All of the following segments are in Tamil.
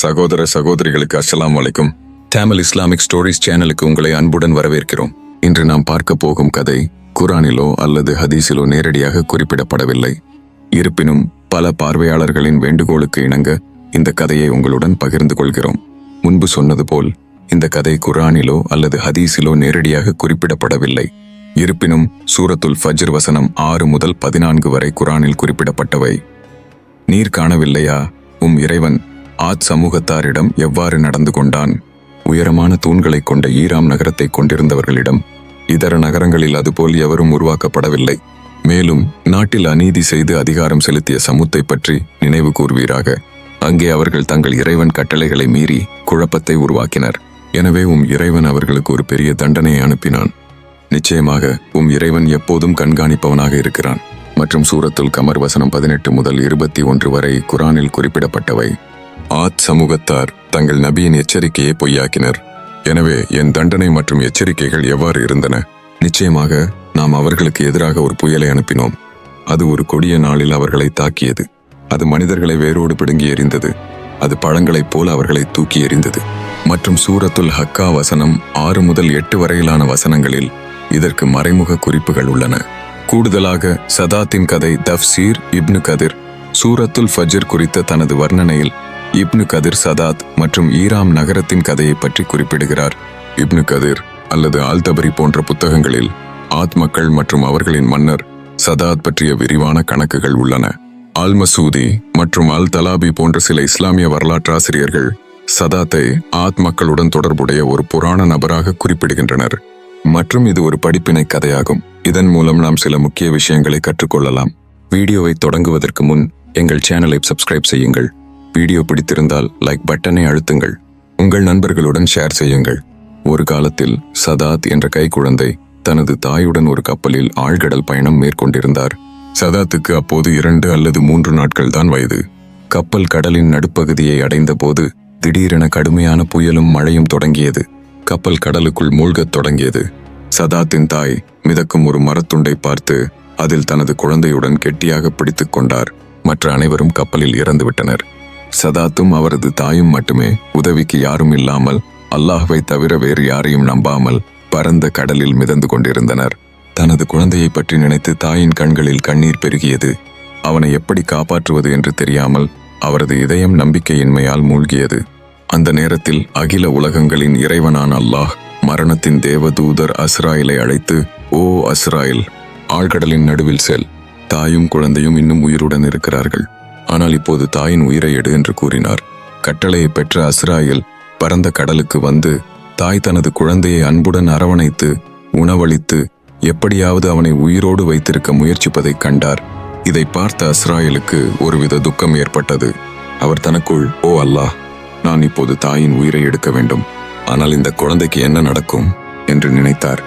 சகோதர சகோதரிகளுக்கு அஸ்லாம் வலைக்கும் தமிழ் இஸ்லாமிக் ஸ்டோரிஸ் சேனலுக்கு உங்களை அன்புடன் வரவேற்கிறோம். இன்று நாம் பார்க்க போகும் கதை குரானிலோ அல்லது ஹதீஸிலோ நேரடியாக குறிப்பிடப்படவில்லை. இருப்பினும் பல பார்வையாளர்களின் வேண்டுகோளுக்கு இணங்க இந்த கதையை உங்களுடன் பகிர்ந்து கொள்கிறோம். முன்பு சொன்னது போல் இந்த கதை குரானிலோ அல்லது ஹதீஸிலோ நேரடியாக குறிப்பிடப்படவில்லை. இருப்பினும் சூரத்துல் ஃபஜ்ர் வசனம் ஆறு முதல் பதினான்கு வரை குரானில் குறிப்பிடப்பட்டவை. நீர் காணவில்லையா? உம் இறைவன் ஆத் சமூகத்தாரிடம் எவ்வாறு நடந்து கொண்டான்? உயரமான தூண்களைக் கொண்ட ஈராம் நகரத்தை கொண்டிருந்தவர்களிடம் இதர நகரங்களில் அதுபோல் எவரும் உருவாக்கப்படவில்லை. மேலும் நாட்டில் அநீதி செய்து அதிகாரம் செலுத்திய சமுத்தை பற்றி நினைவு கூர்வீராக. அங்கே அவர்கள் தங்கள் இறைவன் கட்டளைகளை மீறி குழப்பத்தை உருவாக்கினர். எனவே உம் இறைவன் அவர்களுக்கு ஒரு பெரிய தண்டனையை அனுப்பினான். நிச்சயமாக உம் இறைவன் எப்போதும் கண்காணிப்பவனாக இருக்கிறான். மற்றும் சூரத்துல் கமர் வசனம் பதினெட்டு முதல் இருபத்தி ஒன்று வரை குரானில் குறிப்பிடப்பட்டவை. ஆத் சமூகத்தார் தங்கள் நபியின் எச்சரிக்கையை பொய்யாக்கினர். எனவே என் தண்டனை மற்றும் எச்சரிக்கைகள் எவ்வாறு இருந்தன? நிச்சயமாக நாம் அவர்களுக்கு எதிராக ஒரு புயலை அனுப்பினோம். அது ஒரு கொடிய நாளில் அவர்களை தாக்கியது. அது மனிதர்களை வேரோடு பிடுங்கி எறிந்தது. அது பழங்களைப் போல அவர்களை தூக்கி எறிந்தது. மற்றும் சூரத்துல் ஹக்கா வசனம் ஆறு முதல் எட்டு வரையிலான வசனங்களில் இதற்கு மறைமுக குறிப்புகள் உள்ளன. கூடுதலாக சதாத்தின் கதை தஃப்சீர் இப்னு கதிர் சூரத்துல் ஃபஜ்ர் குறித்த தனது வர்ணனையில் இப்னு கதிர் சதாத் மற்றும் ஈராம் நகரத்தின் கதையை பற்றி குறிப்பிடுகிறார். இப்னு கதிர் அல்லது ஆல்தபரி போன்ற புத்தகங்களில் ஆத்மக்கள் மற்றும் அவர்களின் மன்னர் சதாத் பற்றிய விரிவான கணக்குகள் உள்ளன. அல் மசூதி மற்றும் அல் தலாபி போன்ற சில இஸ்லாமிய வரலாற்றாசிரியர்கள் சதாத்தை ஆத் மக்களுடன் தொடர்புடைய ஒரு புராண நபராக குறிப்பிடுகின்றனர். மற்றும் இது ஒரு படிப்பினை கதையாகும். இதன் மூலம் நாம் சில முக்கிய விஷயங்களை கற்றுக்கொள்ளலாம். வீடியோவை தொடங்குவதற்கு முன் எங்கள் சேனலை சப்ஸ்கிரைப் செய்யுங்கள். வீடியோ பிடித்திருந்தால் லைக் பட்டனை அழுத்துங்கள். உங்கள் நண்பர்களுடன் ஷேர் செய்யுங்கள். ஒரு காலத்தில் சதாத் என்ற கைக்குழந்தை தனது தாயுடன் ஒரு கப்பலில் ஆழ்கடல் பயணம் மேற்கொண்டிருந்தார். சதாத்துக்கு அப்போது இரண்டு அல்லது மூன்று நாட்கள் தான் வயது. கப்பல் கடலின் நடுப்பகுதியை அடைந்தபோது திடீரென கடுமையான புயலும் மழையும் தொடங்கியது. கப்பல் கடலுக்குள் மூழ்கத் தொடங்கியது. சதாத்தின் தாய் மிதக்கும் ஒரு மரத்துண்டை பார்த்து அதில் தனது குழந்தையுடன் கெட்டியாக பிடித்துக் கொண்டார். மற்ற அனைவரும் கப்பலில் இறந்துவிட்டனர். சதாத்தும் அவரது தாயும் மட்டுமே உதவிக்கு யாரும் இல்லாமல் அல்லாஹ்வை தவிர வேறு யாரையும் நம்பாமல் பரந்த கடலில் மிதந்து கொண்டிருந்தனர். தனது குழந்தையை பற்றி நினைத்து தாயின் கண்களில் கண்ணீர் பெருகியது. அவனை எப்படி காப்பாற்றுவது என்று தெரியாமல் அவரது இதயம் நம்பிக்கையின்மையால் மூழ்கியது. அந்த நேரத்தில் அகில உலகங்களின் இறைவனான அல்லாஹ் மரணத்தின் தேவதூதர் அஸ்ராயிலை அழைத்து ஓ அஸ்ராயில் ஆழ்கடலின் நடுவில் செல். தாயும் குழந்தையும் இன்னும் உயிருடன் இருக்கிறார்கள். ஆனால் இப்போது தாயின் உயிரை எடு என்று கூறினார். கட்டளையை பெற்ற அஸ்ராயில் பரந்த கடலுக்கு வந்து தாய் தனது குழந்தையை அன்புடன் அரவணைத்து உணவளித்து எப்படியாவது அவனை உயிரோடு வைத்திருக்க முயற்சிப்பதைக் கண்டார். இதை பார்த்த அஸ்ராயலுக்கு ஒருவித துக்கம் ஏற்பட்டது. அவர் தனக்குள் ஓ அல்லாஹ் நான் இப்போது தாயின் உயிரை எடுக்க வேண்டும். ஆனால் இந்த குழந்தைக்கு என்ன நடக்கும்? என்று நினைத்தார்.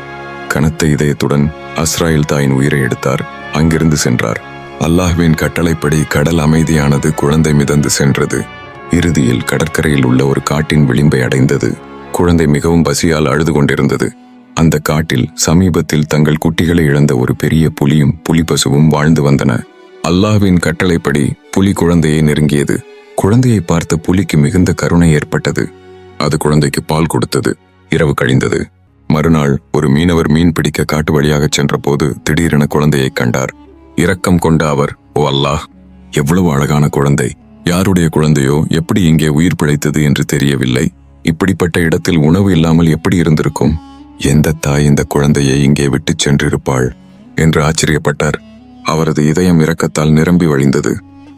கனத்த இதயத்துடன் அஸ்ராயில் தாயின் உயிரை எடுத்தார். அங்கிருந்து சென்றார். அல்லாஹ்வின் கட்டளைப்படி கடல் அமைதியானது குழந்தை மிதந்து சென்றது. இறுதியில் கடற்கரையில் உள்ள ஒரு காட்டின் விளிம்பை அடைந்தது. குழந்தை மிகவும் பசியால் அழுது கொண்டிருந்தது. அந்த காட்டில் சமீபத்தில் தங்கள் குட்டிகளை இழந்த ஒரு பெரிய புலியும் புலிப்பசுவும் வாழ்ந்து வந்தன. அல்லாஹ்வின் கட்டளைப்படி புலி குழந்தையை நெருங்கியது. குழந்தையை பார்த்த புலிக்கு மிகுந்த கருணை ஏற்பட்டது. அது குழந்தைக்கு பால் கொடுத்தது. இரவு கழிந்தது. மறுநாள் ஒரு மீனவர் மீன் பிடிக்க காட்டு வழியாகச் சென்றபோது திடீரென குழந்தையைக் கண்டார். இரக்கம் கொண்ட அவர் ஓ அல்லாஹ் எவ்வளவு அழகான குழந்தை. யாருடைய குழந்தையோ எப்படி இங்கே உயிர் பிழைத்தது என்று தெரியவில்லை? இப்படிப்பட்ட இடத்தில் உணவு இல்லாமல் எப்படி இருந்திருக்கும்? எந்த தாய் இந்த குழந்தையை இங்கே விட்டுச் சென்றிருப்பாள்? என்று ஆச்சரியப்பட்டார். அவரது இதயம் இரக்கத்தால் நிரம்பி வழிந்தது.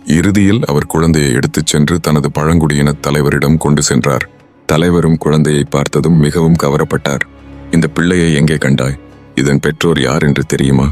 இறுதியில் அவர் குழந்தையை எடுத்துச் சென்று தனது பழங்குடியின தலைவரிடம் கொண்டு சென்றார். தலைவரும் குழந்தையை பார்த்ததும் மிகவும் கவரப்பட்டார். இந்த பிள்ளையை எங்கே கண்டாய்? இதன் பெற்றோர் யார் என்று தெரியுமா?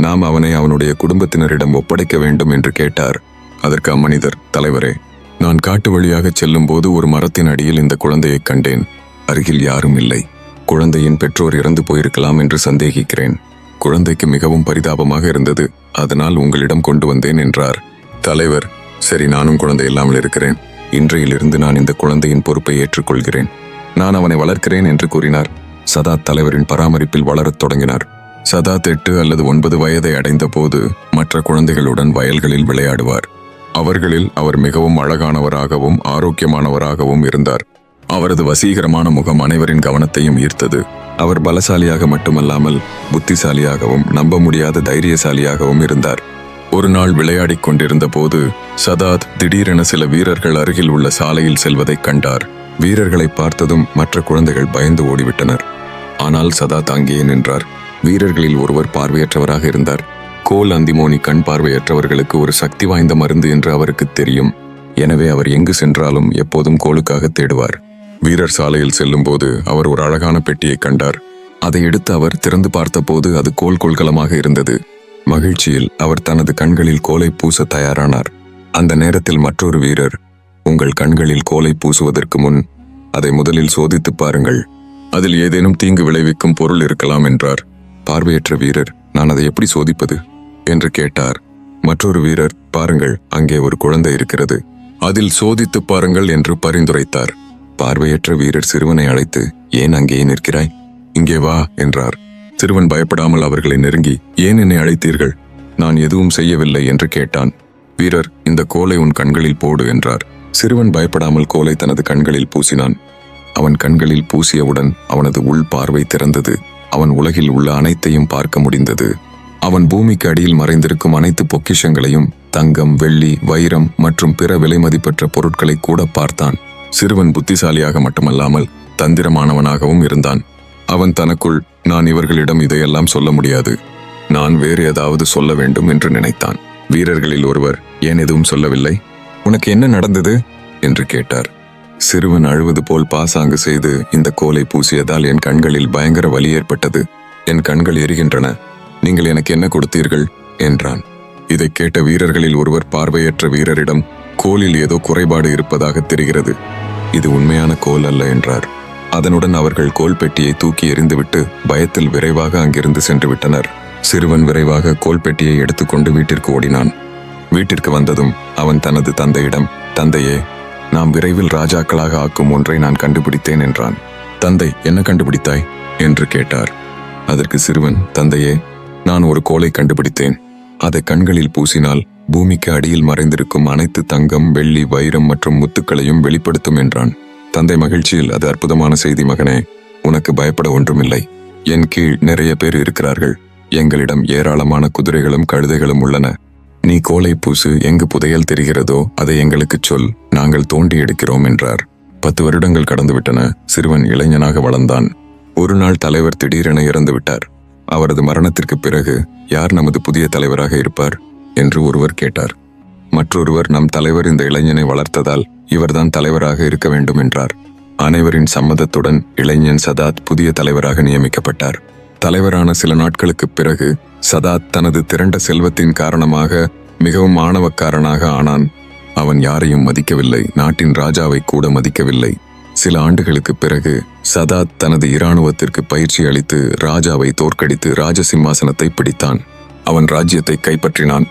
நாம் அவனை அவனுடைய குடும்பத்தினரிடம் ஒப்படைக்க வேண்டும் என்று கேட்டார். அதற்கு அம்மனிதர் தலைவரே நான் காட்டு வழியாக செல்லும்போது ஒரு மரத்தின் அடியில் இந்த குழந்தையைக் கண்டேன். அருகில் யாரும் இல்லை. குழந்தையின் பெற்றோர் இறந்து போயிருக்கலாம் என்று சந்தேகிக்கிறேன். குழந்தைக்கு மிகவும் பரிதாபமாக இருந்தது. அதனால் உங்களிடம் கொண்டு வந்தேன் என்றார். தலைவர் சரி நானும் குழந்தை இல்லாமல் இருக்கிறேன். இன்றையிலிருந்து நான் இந்த குழந்தையின் பொறுப்பை ஏற்றுக்கொள்கிறேன். நான் அவனை வளர்க்கிறேன் என்று கூறினார். சதா தலைவரின் பராமரிப்பில் வளரத் தொடங்கினார். சதாத் எட்டு அல்லது ஒன்பது வயதை அடைந்த போது மற்ற குழந்தைகளுடன் வயல்களில் விளையாடுவார். அவர்களில் அவர் மிகவும் அழகானவராகவும் ஆரோக்கியமானவராகவும் இருந்தார். அவரது வசீகரமான முகம் அனைவரின் கவனத்தையும் ஈர்த்தது. அவர் பலசாலியாக மட்டுமல்லாமல் புத்திசாலியாகவும் நம்ப முடியாத தைரியசாலியாகவும் இருந்தார். ஒரு நாள் விளையாடிக் கொண்டிருந்த போது சதாத் திடீரென சில வீரர்கள் அருகில் உள்ள சாலையில் செல்வதைக் கண்டார். வீரர்களை பார்த்ததும் மற்ற குழந்தைகள் பயந்து ஓடிவிட்டனர். ஆனால் சதாத் அங்கேயே நின்றார். வீரர்களில் ஒருவர் பார்வையற்றவராக இருந்தார். கோல் அந்திமோனி கண் பார்வையற்றவர்களுக்கு ஒரு சக்தி வாய்ந்த மருந்து என்று அவருக்கு தெரியும். எனவே அவர் எங்கு சென்றாலும் எப்போதும் கோலுக்காக தேடுவார். வீரர் சாலையில் செல்லும்போது அவர் ஒரு அழகான பெட்டியை கண்டார். அதை எடுத்து அவர் திறந்து பார்த்தபோது அது கோல் கொள்கலமாக இருந்தது. மகிழ்ச்சியில் அவர் தனது கண்களில் கோலை பூச தயாரானார். அந்த நேரத்தில் மற்றொரு வீரர் உங்கள் கண்களில் கோலை பூசுவதற்கு முன் அதை முதலில் சோதித்துப் பாருங்கள். அதில் ஏதேனும் தீங்கு விளைவிக்கும் பொருள் இருக்கலாம் என்றார். பார்வையற்ற வீரர் நான் அதை எப்படி சோதிப்பது? என்று கேட்டார். மற்றொரு வீரர் பாருங்கள் அங்கே ஒரு குழந்தை இருக்கிறது. அதில் சோதித்துப் பாருங்கள் என்று பரிந்துரைத்தார். பார்வையற்ற வீரர் சிறுவனை அழைத்து ஏன் அங்கே நிற்கிறாய்? இங்கே வா என்றார். சிறுவன் பயப்படாமல் அவர்களை நெருங்கி ஏன் என்னை அழைத்தீர்கள்? நான் எதுவும் செய்யவில்லை என்று கேட்டான். வீரர் இந்த கோலை உன் கண்களில் போடு என்றார். சிறுவன் பயப்படாமல் கோலை தனது கண்களில் பூசினான். அவன் கண்களில் பூசியவுடன் அவனது உள் பார்வை திறந்தது. அவன் உலகில் உள்ள அனைத்தையும் பார்க்க முடிந்தது. அவன் பூமிக்கு அடியில் மறைந்திருக்கும் அனைத்து பொக்கிஷங்களையும் தங்கம் வெள்ளி வைரம் மற்றும் பிற விலைமதிப்பற்ற பொருட்களை கூட பார்த்தான். சிறுவன் புத்திசாலியாக மட்டுமல்லாமல் தந்திரமானவனாகவும் இருந்தான். அவன் தனக்குள் நான் இவர்களிடம் இதையெல்லாம் சொல்ல முடியாது. நான் வேறு ஏதாவது சொல்ல வேண்டும் என்று நினைத்தான். வீரர்களில் ஒருவர் ஏன் எதுவும் சொல்லவில்லை? உனக்கு என்ன நடந்தது? என்று கேட்டார். சிறுவன் அழுவது போல் பாசாங்கு செய்து இந்த கோலை பூசியதால் என் கண்களில் பயங்கர வலி ஏற்பட்டது. என் கண்கள் எரிகின்றன. நீங்கள் எனக்கு என்ன கொடுத்தீர்கள்? என்றான். இதைக் கேட்ட வீரர்களில் ஒருவர் பார்வையற்ற வீரரிடம் கோலில் ஏதோ குறைபாடு இருப்பதாக தெரிகிறது. இது உண்மையான கோல் அல்ல என்றார். அதனுடன் அவர்கள் கோல் பெட்டியை தூக்கி எறிந்துவிட்டு பயத்தில் விரைவாக அங்கிருந்து சென்று விட்டனர். சிறுவன் விரைவாக கோல் பெட்டியை எடுத்துக்கொண்டு வீட்டிற்கு ஓடினான். வீட்டிற்கு வந்ததும் அவன் தனது தந்தையிடம் தந்தையே நாம் விரைவில் ராஜாக்களாக ஆக்கும் ஒன்றை நான் கண்டுபிடித்தேன் என்றான். தந்தை என்ன கண்டுபிடித்தாய்? என்று கேட்டார். அதற்கு சிறுவன் தந்தையே நான் ஒரு கோலை கண்டுபிடித்தேன். அதை கண்களில் பூசினால் பூமிக்கு அடியில் மறைந்திருக்கும் அனைத்து தங்கம் வெள்ளி வைரம் மற்றும் முத்துக்களையும் வெளிப்படுத்தும் என்றான். தந்தை மகிழ்ச்சியில் அது அற்புதமான செய்தி மகனே. உனக்கு பயப்பட ஒன்றுமில்லை. என் கீழ் நிறைய பேர் இருக்கிறார்கள். எங்களிடம் ஏராளமான குதிரைகளும் கழுதைகளும் உள்ளன. நீ கோலை பூசு எங்கு புதையல் தெரிகிறதோ அதை எங்களுக்குச் சொல் நாங்கள் தோண்டி எடுக்கிறோம் என்றார். பத்து வருடங்கள் கடந்துவிட்டன சிறுவன் இளைஞனாக வளர்ந்தான். ஒரு நாள் தலைவர் திடீரென இறந்துவிட்டார் அவரது மரணத்திற்கு பிறகு யார் நமது புதிய தலைவராக இருப்பார்? என்று ஒருவர் கேட்டார். மற்றொருவர் நம் தலைவர் இந்த இளைஞனை வளர்த்ததால் இவர்தான் தலைவராக இருக்க வேண்டும் என்றார். அனைவரின் சம்மதத்துடன் இளைஞன் சதாத் புதிய தலைவராக நியமிக்கப்பட்டார். தலைவரான சில நாட்களுக்குப் பிறகு சதாத் தனது திரண்ட செல்வத்தின் காரணமாக மிகவும் ஆணவக்காரனாக ஆனான். அவன் யாரையும் மதிக்கவில்லை. நாட்டின் ராஜாவை கூட மதிக்கவில்லை. சில ஆண்டுகளுக்குப் பிறகு சதாத் தனது இராணுவத்திற்கு பயிற்சி அளித்து ராஜாவை தோற்கடித்து ராஜசிம்மாசனத்தை பிடித்தான். அவன் ராஜ்யத்தை கைப்பற்றினான்.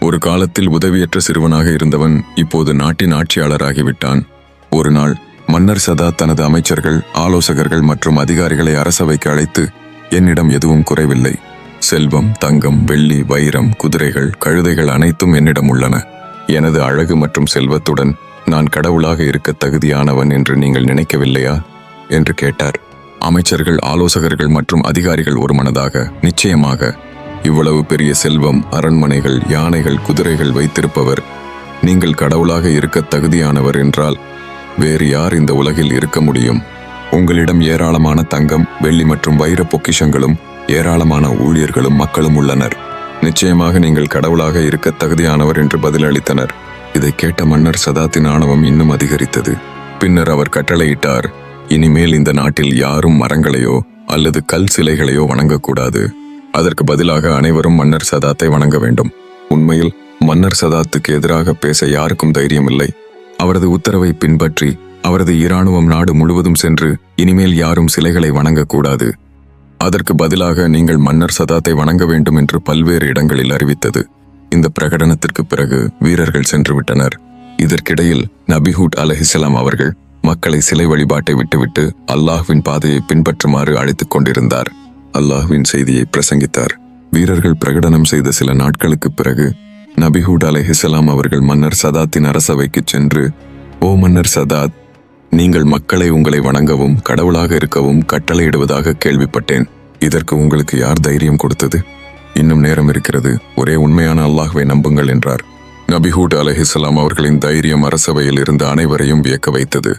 ஒரு காலத்தில் உதவியற்ற சிறுவனாக இருந்தவன் இப்போது நாட்டின் ஆட்சியாளராகிவிட்டான். ஒரு நாள் மன்னர் சதா தனது அமைச்சர்கள் ஆலோசகர்கள் மற்றும் அதிகாரிகளை அரசவைக்கு அழைத்து என்னிடம் எதுவும் குறைவில்லை. செல்வம் தங்கம் வெள்ளி வைரம் குதிரைகள் கழுதைகள் அனைத்தும் என்னிடம் உள்ளன. எனது அழகு மற்றும் செல்வத்துடன் நான் கடவுளாக இருக்க தகுதியானவன் என்று நீங்கள் நினைக்கவில்லையா? என்று கேட்டார். அமைச்சர்கள் ஆலோசகர்கள் மற்றும் அதிகாரிகள் ஒரு மனதாக நிச்சயமாக. இவ்வளவு பெரிய செல்வம் அரண்மனைகள் யானைகள் குதிரைகள் வைத்திருப்பவர் நீங்கள் கடவுளாக இருக்க தகுதியானவர் என்றால் வேறு யார் இந்த உலகில் இருக்க முடியும்? உங்களிடம் ஏராளமான தங்கம் வெள்ளி மற்றும் வைர பொக்கிஷங்களும் ஏராளமான ஊழியர்களும் மக்களும் உள்ளனர். நிச்சயமாக நீங்கள் கடவுளாக இருக்க தகுதியானவர் என்று பதிலளித்தனர். இதை கேட்ட மன்னர் சதாத்தின் ஆணவம் இன்னும் அதிகரித்தது. பின்னர் அவர் கட்டளையிட்டார் இனிமேல் இந்த நாட்டில் யாரும் மரங்களையோ அல்லது கல் சிலைகளையோ வணங்கக்கூடாது. அதற்கு பதிலாக அனைவரும் மன்னர் சதாத்தை வணங்க வேண்டும். உண்மையில் மன்னர் சதாத்துக்கு எதிராக பேச யாருக்கும் தைரியமில்லை. அவரது உத்தரவை பின்பற்றி அவரது இராணுவம் நாடு முழுவதும் சென்று இனிமேல் யாரும் சிலைகளை வணங்கக்கூடாது. அதற்கு பதிலாக நீங்கள் மன்னர் சதாத்தை வணங்க வேண்டும் என்று பல்வேறு இடங்களில் அறிவித்தது. இந்த பிரகடனத்திற்கு பிறகு வீரர்கள் சென்று விட்டனர். இதற்கிடையில் நபிஹூட் அலஹிசலாம் அவர்கள் மக்களை சிலை வழிபாட்டை விட்டுவிட்டு அல்லாஹ்வின் பாதையை பின்பற்றுமாறு அழைத்துக் கொண்டிருந்தார். அல்லாஹ்வின் செய்தியை பிரசங்கித்தார். வீரர்கள் பிரகடனம் செய்த சில நாட்களுக்குப் பிறகு நபிஹூட் அலஹிசலாம் அவர்கள் மன்னர் சதாத்தின் அரசவைக்கு சென்று ஓ மன்னர் சதாத் நீங்கள் மக்களை உங்களை வணங்கவும் கடவுளாக இருக்கவும் கட்டளையிடுவதாக கேள்விப்பட்டேன். இதற்கு உங்களுக்கு யார் தைரியம் கொடுத்தது? இன்னும் நேரம் இருக்கிறது. ஒரே உண்மையான அல்லாஹ்வை நம்புங்கள் என்றார். நபிஹூட் அலஹிஸ்லாம் அவர்களின் தைரியம் அரசவையில் இருந்த அனைவரையும் வியக்க வைத்தது.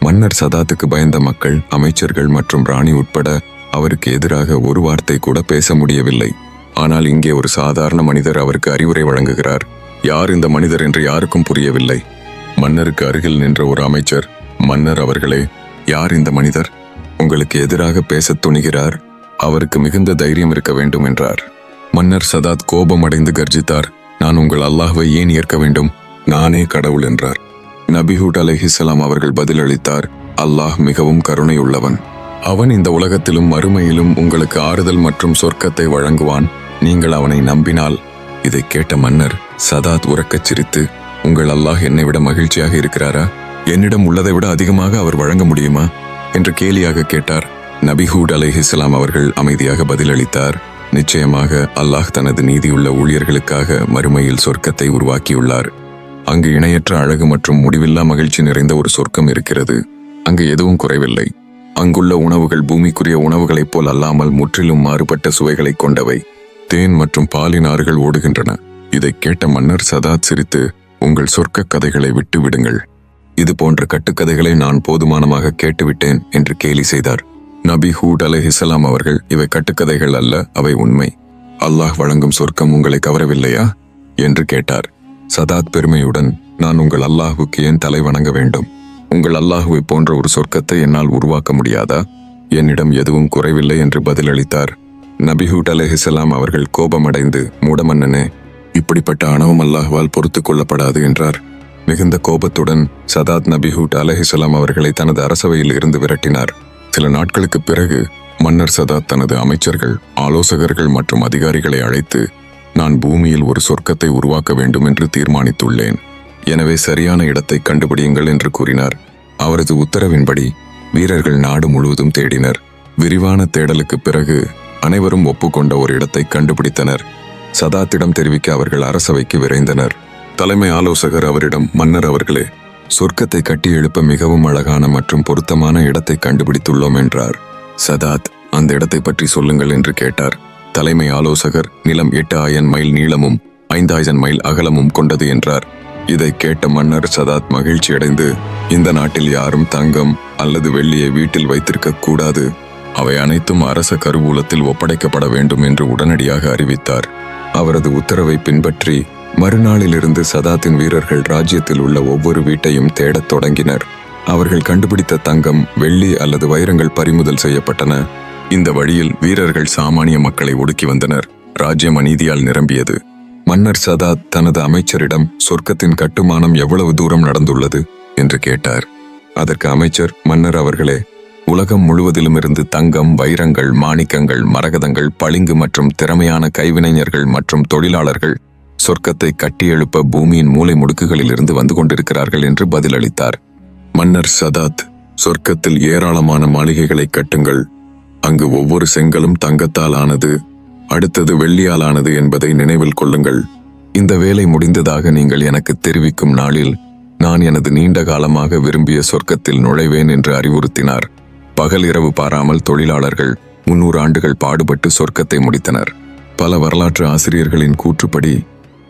மன்னர் சதாத்துக்கு பயந்த மக்கள் அமைச்சர்கள் மற்றும் ராணி உட்பட அவருக்கு எதிராக ஒரு வார்த்தை கூட பேச முடியவில்லை. ஆனால் இங்கே ஒரு சாதாரண மனிதர் அவருக்கு அறிவுரை வழங்குகிறார். யார் இந்த மனிதர் என்று யாருக்கும் புரியவில்லை. மன்னருக்கு அருகில் நின்ற ஒரு அமைச்சர் மன்னர் அவர்களே யார் இந்த மனிதர்? உங்களுக்கு எதிராக பேசத் துணிகிறார் அவருக்கு மிகுந்த தைரியம் இருக்க வேண்டும் என்றார். மன்னர் சதாத் கோபம் அடைந்து கர்ஜித்தார் நான் உங்கள் அல்லாஹ்வை ஏன் ஏற்க வேண்டும்? நானே கடவுள் என்றார். நபிஹூட் அலஹிசலாம் அவர்கள் பதிலளித்தார் அல்லாஹ் மிகவும் கருணை உள்ளவன் அவன் இந்த உலகத்திலும் மறுமையிலும் உங்களுக்கு ஆறுதல் மற்றும் சொர்க்கத்தை வழங்குவான். நீங்கள் அவனை நம்பினால் இதை கேட்ட மன்னர் சதாத் உறக்கச் சிரித்து உங்கள் அல்லாஹ் என்னை விட மகிழ்ச்சியாக இருக்கிறாரா? என்னிடம் உள்ளதை விட அதிகமாக அவர் வழங்க முடியுமா? என்று கேலியாக கேட்டார். நபிஹூட் அலைஹிஸ்ஸலாம் அவர்கள் அமைதியாக பதிலளித்தார். நிச்சயமாக அல்லாஹ் தனது நீதியுள்ள ஊழியர்களுக்காக மறுமையில் சொர்க்கத்தை உருவாக்கியுள்ளார். அங்கு இணையற்ற அழகு மற்றும் முடிவில்லா மகிழ்ச்சி நிறைந்த ஒரு சொர்க்கம் இருக்கிறது. அங்கு எதுவும் குறைவில்லை. அங்குள்ள உணவுகள் பூமிக்குரிய உணவுகளைப் போல் அல்லாமல் முற்றிலும் மாறுபட்ட சுவைகளை கொண்டவை. தேன் மற்றும் பாலினாறுகள் ஓடுகின்றன. இதை கேட்ட மன்னர் சதாத் சிரித்து உங்கள் சொர்க்க கதைகளை விட்டு விடுங்கள். இது போன்ற கட்டுக்கதைகளை நான் போதுமானமாக கேட்டுவிட்டேன் என்று கேலி செய்தார். நபி ஹூட் அலைஹிஸ்ஸலாம் அவர்கள் இவை கட்டுக்கதைகள் அல்ல அவை உண்மை. அல்லாஹ் வழங்கும் சொர்க்கம் உங்களை கவரவில்லையா? என்று கேட்டார். சதாத் பெருமையுடன் நான் உங்கள் அல்லாஹுக்கு ஏன் தலை வணங்க வேண்டும். உங்கள் அல்லாஹுவை போன்ற ஒரு சொர்க்கத்தை என்னால் உருவாக்க முடியாதா? என்னிடம் எதுவும் குறைவில்லை என்று பதிலளித்தார். நபிஹூட் ஹிசலாம் அவர்கள் கோபமடைந்து மூடமன்னனே இப்படிப்பட்ட அணவும் அல்லாஹ்வால் பொறுத்துக் கொள்ளப்படாது என்றார். மிகுந்த கோபத்துடன் சதாத் நபிஹூட் அலஹிசலாம் அவர்களை தனது அரசவையில் இருந்து விரட்டினார். சில நாட்களுக்கு பிறகு மன்னர் சதாத் தனது அமைச்சர்கள் ஆலோசகர்கள் மற்றும் அதிகாரிகளை அழைத்து நான் பூமியில் ஒரு சொர்க்கத்தை உருவாக்க வேண்டும் என்று தீர்மானித்துள்ளேன். எனவே சரியான இடத்தை கண்டுபிடியுங்கள் என்று கூறினார். அவரது உத்தரவின்படி வீரர்கள் நாடு முழுவதும் தேடினர். விரிவான தேடலுக்கு பிறகு அனைவரும் ஒப்புக்கொண்ட ஒரு இடத்தை கண்டுபிடித்தனர். சதாத்திடம் தெரிவிக்க அவர்கள் அரசவைக்கு விரைந்தனர். தலைமை ஆலோசகர் அவரிடம் மன்னர் அவர்களே சொர்க்கத்தை கட்டி எழுப்ப மிகவும் அழகான மற்றும் பொருத்தமான இடத்தை கண்டுபிடித்துள்ளோம் என்றார். சதாத் அந்த இடத்தை பற்றி சொல்லுங்கள் என்று கேட்டார். தலைமை ஆலோசகர் நிலம் எட்டு ஆயன் மைல் நீளமும் ஐந்தாயிரம் மைல் அகலமும் கொண்டது என்றார். இதை கேட்ட மன்னர் சதாத் மகிழ்ச்சியடைந்து இந்த நாட்டில் யாரும் தங்கம் அல்லது வெள்ளியை வீட்டில் வைத்திருக்க கூடாது. அவை அனைத்தும் அரச கருவூலத்தில் ஒப்படைக்கப்பட வேண்டும் என்று உடனடியாக அறிவித்தார். அவரது உத்தரவை பின்பற்றி மறுநாளிலிருந்து சதாத்தின் வீரர்கள் ராஜ்யத்தில் உள்ள ஒவ்வொரு வீட்டையும் தேடத் தொடங்கினர். அவர்கள் கண்டுபிடித்த தங்கம் வெள்ளி அல்லது வைரங்கள் பறிமுதல் செய்யப்பட்டன. இந்த வழியில் வீரர்கள் சாமானிய மக்களை ஒடுக்கி வந்தனர். ராஜ்யம் அநீதியால் நிரம்பியது. மன்னர் சதாத் தனது அமைச்சரிடம் சொர்க்கத்தின் கட்டுமானம் எவ்வளவு தூரம் நடந்துள்ளது? என்று கேட்டார். அதற்கு அமைச்சர் மன்னர் அவர்களே உலகம் முழுவதிலும் இருந்து தங்கம் வைரங்கள் மாணிக்கங்கள் மரகதங்கள் பளிங்கு மற்றும் திறமையான கைவினைஞர்கள் மற்றும் தொழிலாளர்கள் சொர்க்கத்தை கட்டியெழுப்ப பூமியின் மூலை முடுக்குகளில் இருந்து வந்து கொண்டிருக்கிறார்கள் என்று பதிலளித்தார். மன்னர் சதாத் சொர்க்கத்தில் ஏராளமான மாளிகைகளை கட்டுங்கள். அங்கு ஒவ்வொரு செங்கலும் தங்கத்தால் ஆனது அடுத்தது வெள்ளியால் ஆனது என்பதை நினைவில் கொள்ளுங்கள். இந்த வேலை முடிந்ததாக நீங்கள் எனக்கு தெரிவிக்கும் நாளில் நான் எனது நீண்ட காலமாக விரும்பிய சொர்க்கத்தில் நுழைவேன் என்று அறிவுறுத்தினார். பகல் இரவு பாராமல் தொழிலாளர்கள் முன்னூறு ஆண்டுகள் பாடுபட்டு சொர்க்கத்தை முடித்தனர். பல வரலாற்று ஆசிரியர்களின் கூற்றுப்படி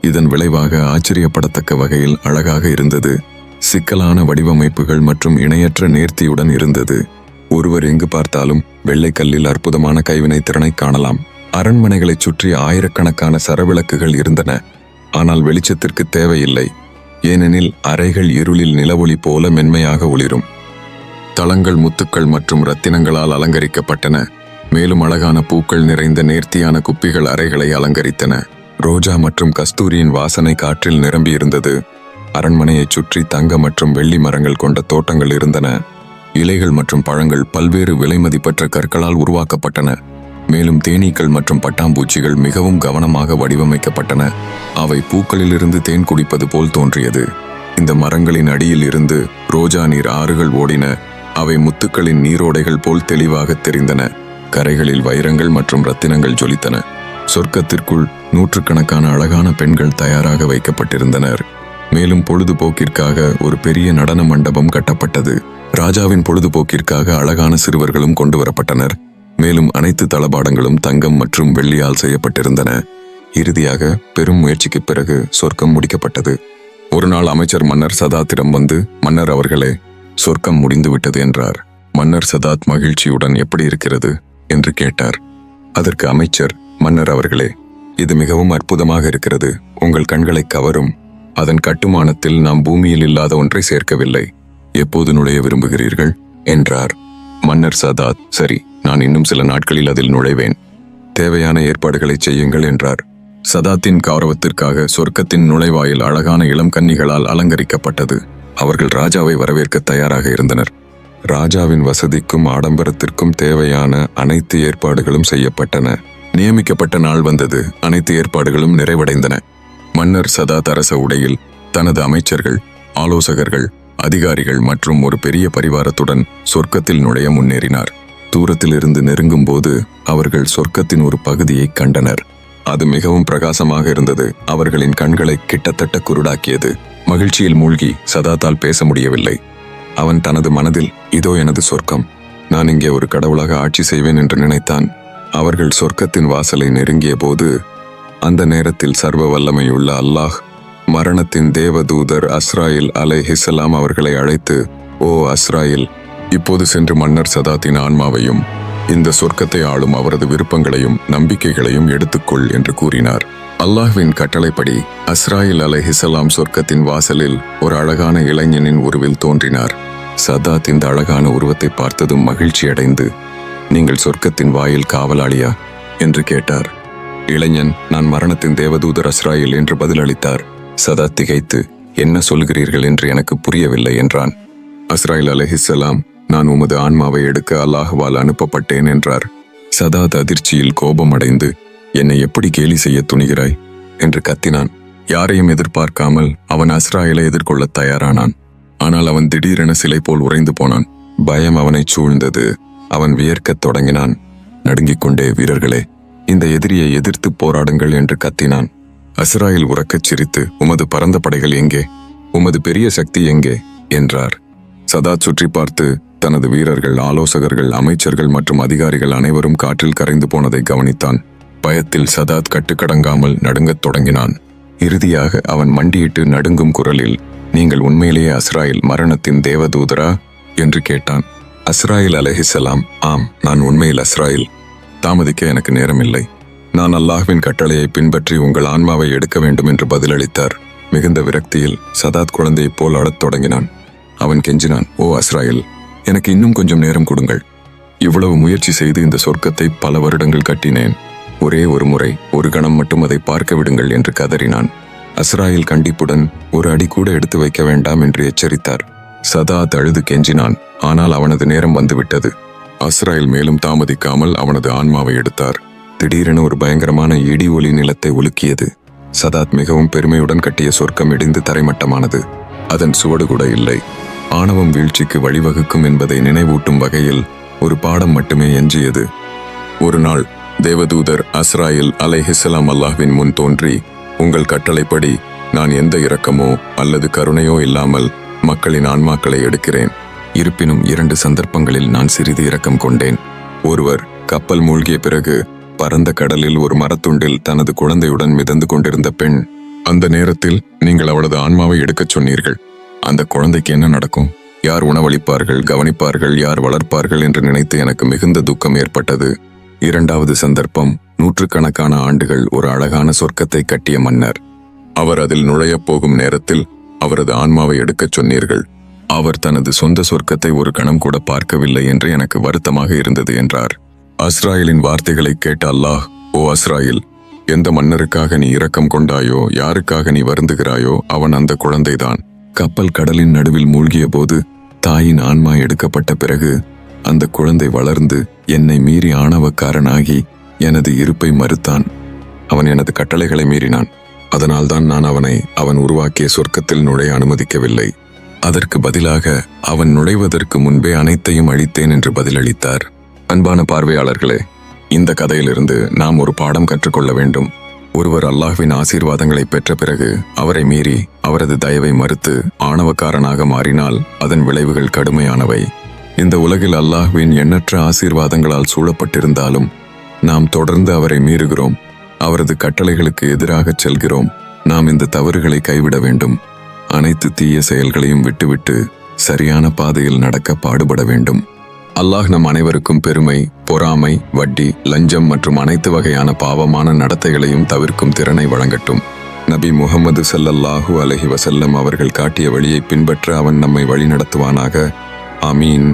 இதன் விளைவாக ஆச்சரியப்படத்தக்க வகையில் அழகாக இருந்தது. சிக்கலான வடிவமைப்புகள் மற்றும் இணையற்ற நேர்த்தியுடன் இருந்தது. ஒருவர் எங்கு பார்த்தாலும் வெள்ளைக்கல்லில் அற்புதமான கைவினை திறனை காணலாம். அரண்மனைகளைச் சுற்றி ஆயிரக்கணக்கான சரவிளக்குகள் இருந்தன. ஆனால் வெளிச்சத்திற்கு தேவையில்லை. ஏனெனில் அறைகள் இருளில் நிலவொளி போல மென்மையாக ஒளிரும். தளங்கள் முத்துக்கள் மற்றும் ரத்தினங்களால் அலங்கரிக்கப்பட்டன. மேலும் அழகான பூக்கள் நிறைந்த நேர்த்தியான குப்பிகள் அறைகளை அலங்கரித்தன. ரோஜா மற்றும் கஸ்தூரியின் வாசனை காற்றில் நிரம்பியிருந்தது அரண்மனையைச் சுற்றி தங்க மற்றும் வெள்ளி மரங்கள் கொண்ட தோட்டங்கள் இருந்தன. இலைகள் மற்றும் பழங்கள் பல்வேறு விலைமதிப்பற்ற கற்களால் உருவாக்கப்பட்டன. மேலும் தேனீக்கள் மற்றும் பட்டாம்பூச்சிகள் மிகவும் கவனமாக வடிவமைக்கப்பட்டன. அவை பூக்களிலிருந்து தேன் குடிப்பது போல் தோன்றியது. இந்த மரங்களின் அடியில் இருந்து ரோஜா நீர் ஆறுகள் ஓடின. அவை முத்துக்களின் நீரோடைகள் போல் தெளிவாக தெரிந்தன. கரைகளில் வைரங்கள் மற்றும் ரத்தினங்கள் ஜொலித்தன. சொர்க்கத்திற்குள் நூற்றுக்கணக்கான அழகான பெண்கள் தயாராக வைக்கப்பட்டிருந்தனர். மேலும் பொழுதுபோக்கிற்காக ஒரு பெரிய நடன மண்டபம் கட்டப்பட்டது. ராஜாவின் பொழுதுபோக்கிற்காக அழகான சிறுவர்களும் கொண்டு வரப்பட்டனர். மேலும் அனைத்து தளபாடங்களும் தங்கம் மற்றும் வெள்ளியால் செய்யப்பட்டிருந்தன. இறுதியாக பெரும் முயற்சிக்குப் பிறகு சொர்க்கம் முடிக்கப்பட்டது. ஒரு நாள் அமைச்சர் மன்னர் சதாத்திடம் வந்து மன்னர் அவர்களே சொர்க்கம் முடிந்துவிட்டது என்றார். மன்னர் சதாத் மகிழ்ச்சியுடன் எப்படி இருக்கிறது? என்று கேட்டார். அதற்கு அமைச்சர் மன்னர் அவர்களே இது மிகவும் அற்புதமாக இருக்கிறது. உங்கள் கண்களை கவரும். அதன் கட்டுமானத்தில் நாம் பூமியில் இல்லாத ஒன்றை சேர்க்கவில்லை. எப்போது நுழைய விரும்புகிறீர்கள்? என்றார். மன்னர் சதாத் சரி நான் இன்னும் சில நாட்களில் அதில் நுழைவேன். தேவையான ஏற்பாடுகளை செய்யுங்கள் என்றார். சதாத்தின் கௌரவத்திற்காக சொர்க்கத்தின் நுழைவாயில் அழகான இளம் கன்னிகளால் அலங்கரிக்கப்பட்டது. அவர்கள் ராஜாவை வரவேற்க தயாராக இருந்தனர். ராஜாவின் வசதிக்கும் ஆடம்பரத்திற்கும் தேவையான அனைத்து ஏற்பாடுகளும் செய்யப்பட்டன. நியமிக்கப்பட்ட நாள் வந்தது. அனைத்து ஏற்பாடுகளும் நிறைவடைந்தன. மன்னர் சதாத் அரச உடையில் தனது அமைச்சர்கள் ஆலோசகர்கள் அதிகாரிகள் மற்றும் ஒரு பெரிய பரிவாரத்துடன் சொர்க்கத்தில் நுழைய முன்னேறினார். தூரத்திலிருந்து நெருங்கும் போது அவர்கள் சொர்க்கத்தின் ஒரு பகுதியை கண்டனர். அது மிகவும் பிரகாசமாக இருந்தது. அவர்களின் கண்களை கிட்டத்தட்ட குருடாக்கியது. மகிழ்ச்சியில் மூழ்கி சதாத்தால் பேச முடியவில்லை. அவன் தனது மனதில் இதோ எனது சொர்க்கம். நான் இங்கே ஒரு கடவுளாக ஆட்சி செய்வேன் என்று நினைத்தான். அவர்கள் சொர்க்கத்தின் வாசலை நெருங்கிய போது அந்த நேரத்தில் சர்வ வல்லமையுள்ள அல்லாஹ் மரணத்தின் தேவதூதர் அஸ்ராயில் அலை ஹிசலாம் அவர்களை அழைத்து ஓ அஸ்ராயில் இப்போது சென்று மன்னர் சதாத்தின் ஆன்மாவையும் இந்த சொர்க்கத்தை ஆளும் அவரது விருப்பங்களையும் நம்பிக்கைகளையும் எடுத்துக்கொள் என்று கூறினார். அல்லாஹ்வின் கட்டளைப்படி அஸ்ராயில் அலை ஹிசலாம் சொர்க்கத்தின் வாசலில் ஒரு அழகான இளைஞனின் உருவில் தோன்றினார். சதாத் இந்த அழகான உருவத்தை பார்த்ததும் மகிழ்ச்சி அடைந்து நீங்கள் சொர்க்கத்தின் வாயில் காவலாளியா? என்று கேட்டார். இளைஞன் நான் மரணத்தின் தேவதூதர் அஸ்ராயில் என்று பதிலளித்தார். சதா திகைத்து என்ன சொல்கிறீர்கள் என்று எனக்கு புரியவில்லை என்றான். அஸ்ராயில் அலஹிசலாம் நான் உமது ஆன்மாவை எடுக்க அல்லாஹ்வால் அனுப்பப்பட்டேன் என்றார். சதாத் அதிர்ச்சியில் கோபமடைந்து என்னை எப்படி கேலி செய்ய துணிகிறாய்? என்று கத்தினான். யாரையும் எதிர்பார்க்காமல் அவன் அஸ்ராயலை எதிர்கொள்ள தயாரானான். ஆனால் அவன் திடீரென சிலை போல் உறைந்து போனான். பயம் அவனை சூழ்ந்தது. அவன் வியர்க்கத் தொடங்கினான். நடுங்கிக் கொண்டே வீரர்களே இந்த எதிரியை எதிர்த்து போராடுங்கள் என்று கத்தினான். அஸ்ராயில் உறக்கச் சிரித்து உமது பரந்த படைகள் எங்கே? உமது பெரிய சக்தி எங்கே? என்றார். சதாத் சுற்றி பார்த்து தனது வீரர்கள் ஆலோசகர்கள் அமைச்சர்கள் மற்றும் அதிகாரிகள் அனைவரும் காற்றில் கரைந்து போனதை கவனித்தான். பயத்தில் சதாத் கட்டுக்கடங்காமல் நடுங்கத் தொடங்கினான். இறுதியாக அவன் மண்டியிட்டு நடுங்கும் குரலில் நீங்கள் உண்மையிலேயே அஸ்ராயில் மரணத்தின் தேவதூதரா? என்று கேட்டான். அஸ்ராயில் அலஹிசலாம் ஆம் நான் உண்மையில் அஸ்ராயில். தாமதிக்க எனக்கு நேரமில்லை. நான் அல்லாஹ்வின் கட்டளையை பின்பற்றி உங்கள் ஆன்மாவை எடுக்க வேண்டும் என்று பதிலளித்தார். மிகுந்த விரக்தியில் சதாத் குழந்தையைப் போல் அழத் தொடங்கினான். அவன் கெஞ்சினான் ஓ அஸ்ராயில் எனக்கு இன்னும் கொஞ்சம் நேரம் கொடுங்கள். இவ்வளவு முயற்சி செய்து இந்த சொர்க்கத்தை பல வருடங்கள் கட்டினேன். ஒரே ஒரு முறை ஒரு கணம் மட்டும் அதை பார்க்க விடுங்கள் என்று கதறினான். அஸ்ராயில் கண்டிப்புடன் ஒரு அடி கூட எடுத்து வைக்க வேண்டாம் என்று எச்சரித்தார். சதாத் அழுது கெஞ்சினான் ஆனால் அவனது நேரம் வந்துவிட்டது. அஸ்ராயில் மேலும் தாமதிக்காமல் அவனது ஆன்மாவை எடுத்தார். திடீரென ஒரு பயங்கரமான இடி ஒலி நிலத்தை உலுக்கியது சதாத் மிகவும் பெருமையுடன் கட்டிய சொர்க்கம் இடிந்து தரைமட்டமானது. அதன் சுவடு கூட இல்லை. ஆணவம் வீழ்ச்சிக்கு வழிவகுக்கும் என்பதை நினைவூட்டும் வகையில் ஒரு பாடம் மட்டுமே எஞ்சியது. ஒரு நாள் தேவதூதர் அஸ்ராயில் அலைஹிஸ்ஸலாம் அல்லாஹ்வின் முன் தோன்றி உங்கள் கட்டளைப்படி நான் எந்த இரக்கமோ அல்லது கருணையோ இல்லாமல் மக்களின் ஆன்மாக்களை எடுக்கிறேன். இருப்பினும் இரண்டு சந்தர்ப்பங்களில் நான் சிறிது இரக்கம் கொண்டேன். ஒருவர் கப்பல் மூழ்கிய பிறகு பரந்த கடலில் ஒரு மரத்துண்டில் தனது குழந்தையுடன் மிதந்து கொண்டிருந்த பெண் அந்த நேரத்தில் நீங்கள் அவளது ஆன்மாவை எடுக்கச் சொன்னீர்கள். அந்த குழந்தைக்கு என்ன நடக்கும்? யார் உணவளிப்பார்கள் கவனிப்பார்கள் யார் வளர்ப்பார்கள் என்று நினைத்து எனக்கு மிகுந்த துக்கம் ஏற்பட்டது. இரண்டாவது சந்தர்ப்பம் நூற்றுக்கணக்கான ஆண்டுகள் ஒரு அழகான சொர்க்கத்தை கட்டிய மன்னர். அவர் அதில் நுழையப் போகும் நேரத்தில் அவரது ஆன்மாவை எடுக்கச் சொன்னீர்கள். அவர் தனது சொந்த சொர்க்கத்தை ஒரு கணம் கூட பார்க்கவில்லை என்று எனக்கு வருத்தமாக இருந்தது என்றார். அஸ்ராயலின் வார்த்தைகளை கேட்ட அல்லாஹ் ஓ அஸ்ராயில் எந்த மன்னருக்காக நீ இரக்கம் கொண்டாயோ யாருக்காக நீ வருந்துகிறாயோ அவன் அந்த குழந்தைதான். கப்பல் கடலின் நடுவில் மூழ்கிய போது தாயின் ஆன்மா எடுக்கப்பட்ட பிறகு அந்த குழந்தை வளர்ந்து என்னை மீறி ஆணவக்காரனாகி எனது இருப்பை மறுத்தான். அவன் எனது கட்டளைகளை மீறினான். அதனால்தான் நான் அவனை அவன் உருவாக்கிய சொர்க்கத்தில் நுழைய அனுமதிக்கவில்லை. அதற்கு பதிலாக அவன் நுழைவதற்கு முன்பே அனைத்தையும் அழித்தேன் என்று பதிலளித்தார். அன்பான பார்வையாளர்களே இந்த கதையிலிருந்து நாம் ஒரு பாடம் கற்றுக்கொள்ள வேண்டும். ஒருவர் அல்லாஹ்வின் ஆசீர்வாதங்களை பெற்ற பிறகு அவரை மீறி அவரது தயவை மறுத்து ஆணவக்காரனாக மாறினால் அதன் விளைவுகள் கடுமையானவை. இந்த உலகில் அல்லாஹ்வின் எண்ணற்ற ஆசீர்வாதங்களால் சூழப்பட்டிருந்தாலும் நாம் தொடர்ந்து அவரை மீறுகிறோம். அவரது கட்டளைகளுக்கு எதிராகச் செல்கிறோம். நாம் இந்த தவறுகளை கைவிட வேண்டும். அனைத்து தீய செயல்களையும் விட்டுவிட்டு சரியான பாதையில் நடக்க பாடுபட வேண்டும். அல்லாஹ் நம் அனைவருக்கும் பெருமை பொறாமை வட்டி லஞ்சம் மற்றும் அனைத்து வகையான பாவமான நடத்தைகளையும் தவிர்க்கும் திறனை வழங்கட்டும். நபி முகமது சல்லல்லாஹு அலஹி வசல்லம் அவர்கள் காட்டிய வழியை பின்பற்ற அவன் நம்மை வழிநடத்துவானாக. அமீன்